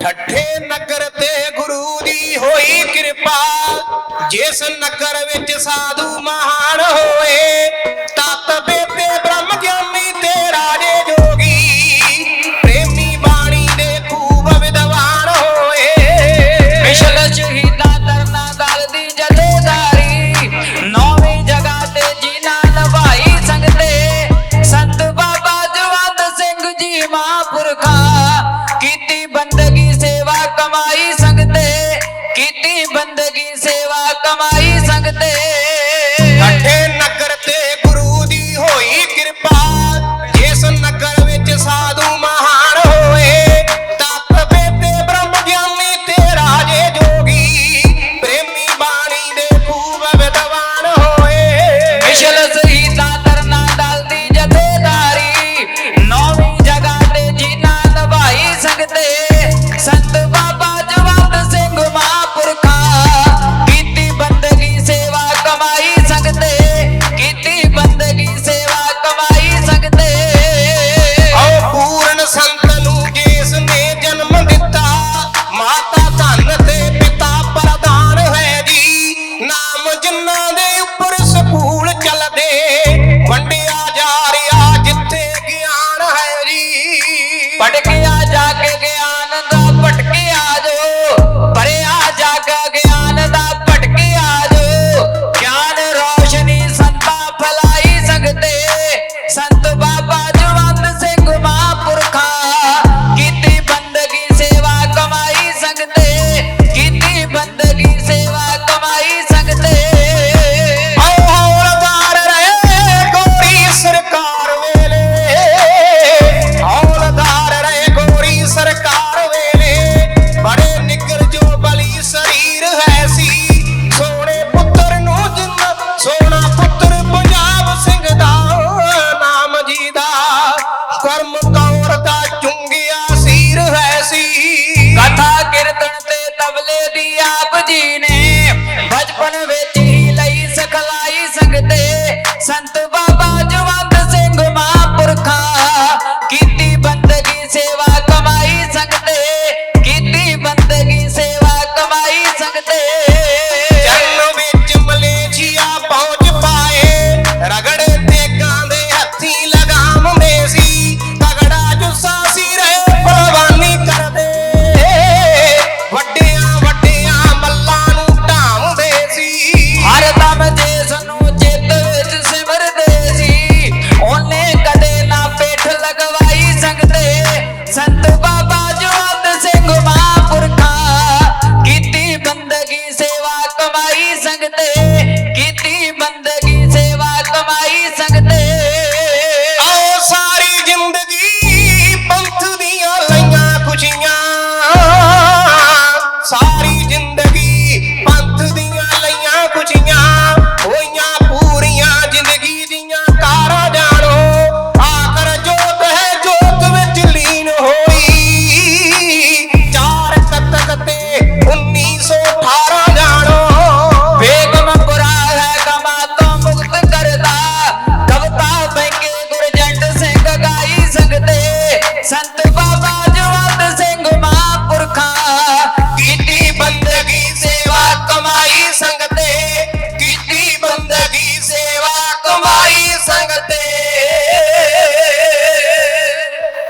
ਠੱਠੇ ਨਗਰ ਤੇ ਗੁਰੂ ਦੀ ਹੋਈ ਕਿਰਪਾ, ਜਿਸ ਨਗਰ ਵਿੱਚ ਸਾਧੂ ਮਹਾਨ ਹੋਏ, ਤਤ ਬੇਤੇ ਬ੍ਰਹਮ ਗਿਆਨੀ ਤੇ ਰਾਜੇ ਜੋਗੀ, ਪ੍ਰੇਮੀ ਬਾਣੀ ਦੇ ਖੂਬ ਵਿਦਵਾਨ ਹੋਏ। ਮਿਸ਼ਲ ਸ਼ਹੀਦਾ ਤਰਨਾ ਦਲ ਦੀ ਜਥੇਦਾਰੀ ਨੌਵੀਂ ਜਗ੍ਹਾ ਤੇ ਜਿਨਾ ਨਵਾਈ ਸੰਗਤੇ, ਸੰਤ ਬਾਬਾ ਜਵੰਦ Singh ji ਮਹਾਂਪੁਰਖਾ pequeña Santo Santo